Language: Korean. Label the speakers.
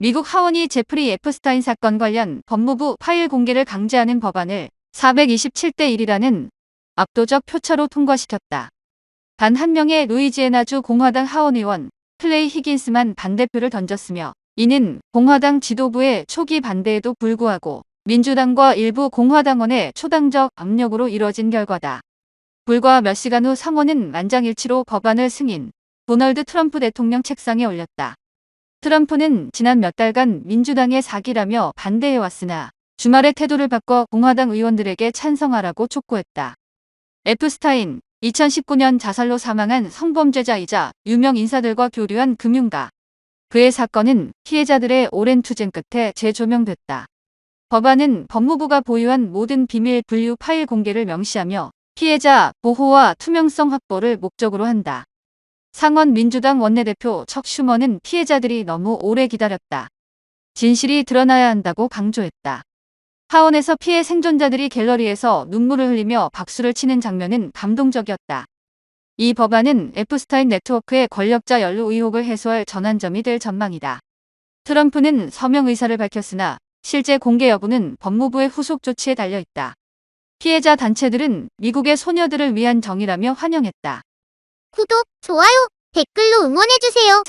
Speaker 1: 미국 하원이 제프리 에프스타인 사건 관련 법무부 파일 공개를 강제하는 법안을 427대 1이라는 압도적 표차로 통과시켰다. 단 한 명의 루이지애나주 공화당 하원 의원 클레이 히긴스만 반대표를 던졌으며 이는 공화당 지도부의 초기 반대에도 불구하고 민주당과 일부 공화당원의 초당적 압력으로 이뤄진 결과다. 불과 몇 시간 후 상원은 만장일치로 법안을 승인, 도널드 트럼프 대통령 책상에 올렸다. 트럼프는 지난 몇 달간 민주당의 사기라며 반대해왔으나 주말에 태도를 바꿔 공화당 의원들에게 찬성하라고 촉구했다. 에프스타인, 2019년 자살로 사망한 성범죄자이자 유명 인사들과 교류한 금융가. 그의 사건은 피해자들의 오랜 투쟁 끝에 재조명됐다. 법안은 법무부가 보유한 모든 비밀 분류 파일 공개를 명시하며 피해자 보호와 투명성 확보를 목적으로 한다. 상원 민주당 원내대표 척 슈머는 피해자들이 너무 오래 기다렸다. 진실이 드러나야 한다고 강조했다. 하원에서 피해 생존자들이 갤러리에서 눈물을 흘리며 박수를 치는 장면은 감동적이었다. 이 법안은 에프스타인 네트워크의 권력자 연루 의혹을 해소할 전환점이 될 전망이다. 트럼프는 서명 의사를 밝혔으나 실제 공개 여부는 법무부의 후속 조치에 달려 있다. 피해자 단체들은 미국의 소녀들을 위한 정의라며 환영했다.
Speaker 2: 구독, 좋아요, 댓글로 응원해주세요.